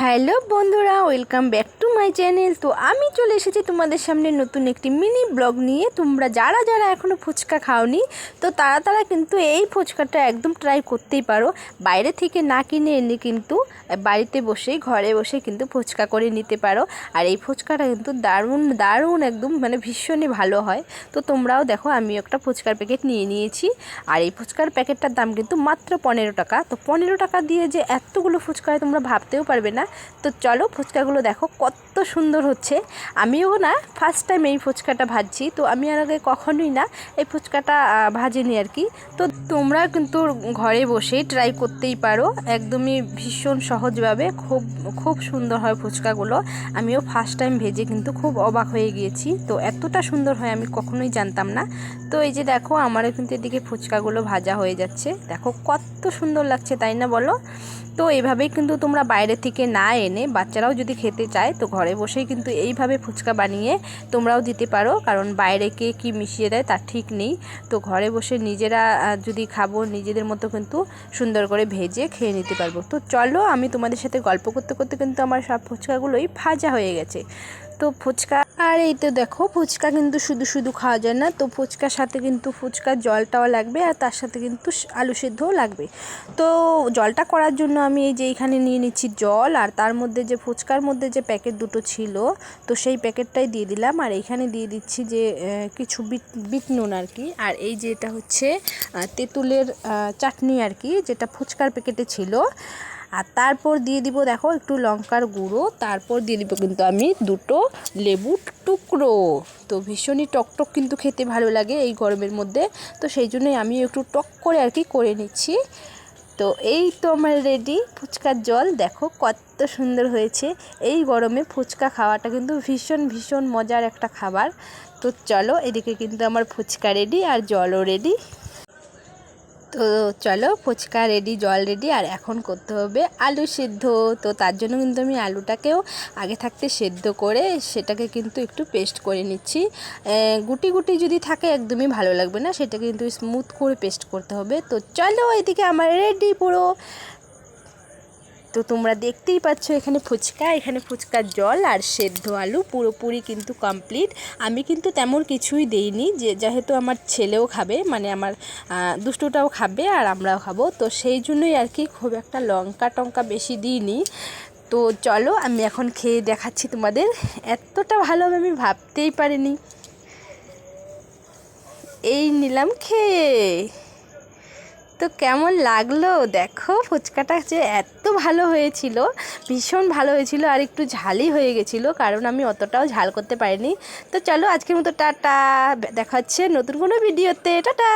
Hello বন্ধুরা, welcome back to my channel. তো আমি চলে এসেছি তোমাদের সামনে নতুন একটি মিনি ব্লগ নিয়ে। তোমরা যারা যারা এখনও ফুচকা খাওনি, তো তারা তারা কিন্তু এই ফুচকাটা একদম ট্রাই করতেই পারো। বাইরে থেকে না কিনে এনে কিন্তু বাড়িতে বসেই, ঘরে বসে কিন্তু ফুচকা করে নিতে পারো। আর এই ফুচকাটা কিন্তু দারুণ দারুণ একদম মানে ভীষণই ভালো হয়। তো তোমরাও দেখো আমি একটা ফুচকার প্যাকেট নিয়ে নিয়েছি। আর এই ফুচকার প্যাকেটটার দাম কিন্তু মাত্র পনেরো টাকা। তো পনেরো টাকা দিয়ে যে এতগুলো ফুচকা তোমরা ভাবতেও পারবে না। তো চলো ফুচকাগুলো দেখো, কত সুন্দর হচ্ছে। আমিও না ফার্স্ট টাইম এই ফুচকাটা ভাজছি, তো আমি আর আগে কখনোই না এই ফুচকাটা ভাজিনি আর কি। তো তোমরা কিন্তু ঘরে বসেই ট্রাই করতেই পারো, একদমই ভীষণ সহজভাবে। খুব খুব সুন্দর হয় ফুচকাগুলো। আমিও ফার্স্ট টাইম ভেজে কিন্তু খুব অবাক হয়ে গিয়েছি। তো এতটা সুন্দর হয় আমি কখনোই জানতাম না। তো এই যে দেখো, আমারও কিন্তু এদিকে ফুচকাগুলো ভাজা হয়ে যাচ্ছে। দেখো কত সুন্দর লাগছে, তাই না বলো? তো এভাবেই কিন্তু তোমরা বাইরে থেকে না এনে বাচ্চারাও যদি খেতে চায়, তো ঘরে বসেই কিন্তু এইভাবে ফুচকা বানিয়ে তোমরাও দিতে পারো। কারণ বাইরে কে কী মিশিয়ে দেয় তার ঠিক নেই। তো ঘরে বসে নিজেরা যদি খাব, নিজেদের মতো কিন্তু সুন্দর করে ভেজে খেয়ে নিতে পারব। তো চলো, আমি তোমাদের সাথে গল্প করতে করতে কিন্তু আমার সব ফুচকাগুলোই ভাজা হয়ে গেছে। তো ফুচকা আর এই তো দেখো, ফুচকা কিন্তু শুধু শুধু খাওয়া যায় না, তো ফুচকার সাথে কিন্তু ফুচকার জলটাও লাগবে আর তার সাথে কিন্তু আলু সেদ্ধও লাগবে। তো জলটা করার জন্য আমি এই যে এইখানে নিয়ে নিচ্ছি জল আর তার মধ্যে যে ফুচকার মধ্যে যে প্যাকেট দুটো ছিল, তো সেই প্যাকেটটাই দিয়ে দিলাম। আর এইখানে দিয়ে দিচ্ছি যে কিছু বিট বিট নুন আর কি। আর এই যে এটা হচ্ছে তেঁতুলের চাটনি আর কি, যেটা ফুচকার প্যাকেটে ছিল। আর তারপর দিয়ে দিব, দেখো, একটু লঙ্কার গুঁড়ো। তারপর দিয়ে দিব কিন্তু আমি দুটো লেবুর টুকরো। তো ভীষণই টকটক কিন্তু খেতে ভালো লাগে এই গরমের মধ্যে। তো সেই জন্যই আমি একটু টক করে আর কি করে নিচ্ছি। তো এই তো আমার রেডি ফুচকার জল। দেখো কত সুন্দর হয়েছে। এই গরমে ফুচকা খাওয়াটা কিন্তু ভীষণ ভীষণ মজার একটা খাবার। তো চলো, এদিকে কিন্তু আমার ফুচকা রেডি আর জলও রেডি। তো চলো ফুচকা রেডি জল রেডি আর এখন করতে হবে আলু সিদ্ধ। তো তার জন্য কিন্তু আমি আলুটাকেও আগে থাকতে সেদ্ধ করে সেটাকে কিন্তু একটু পেস্ট করে নিচ্ছি। গুটি গুটি যদি থাকে একদমই ভালো লাগবে না সেটা কিন্তু স্মুথ করে পেস্ট করতে হবে। তো চলো এদিকে আমার রেডি পুরো। তো তোমরা দেখতেই পাচ্ছ এখানে ফুচকা, এখানে ফুচকার জল আর সেদ্ধ আলু পুরোপুরি কিন্তু কমপ্লিট আমি কিন্তু তেমন কিছুই দেইনি, যে যেহেতু আমার ছেলেও খাবে মানে আমার দুষ্টুটাও খাবে আর আমরাও খাব। তো সেই জন্যই আর কি খুব একটা লঙ্কা টঙ্কা বেশি দিইনি। তো চলো, আমি এখন খেয়ে দেখাচ্ছি তোমাদের। এতটা ভালো আমি ভাবতেই পারিনি। এই নিলাম খেয়ে। তো কেমন লাগল? দেখো, ফুচকাটা যে এত ভালো হয়েছিল, ভীষণ ভালো হয়েছিল আর একটু ঝালই হয়ে গেছিল, কারণ আমি অতটাও ঝাল করতে পারিনি। তো চলো আজকের মতো টাটা দেখাচ্ছে নতুন কোনো ভিডিওতে। টাটা!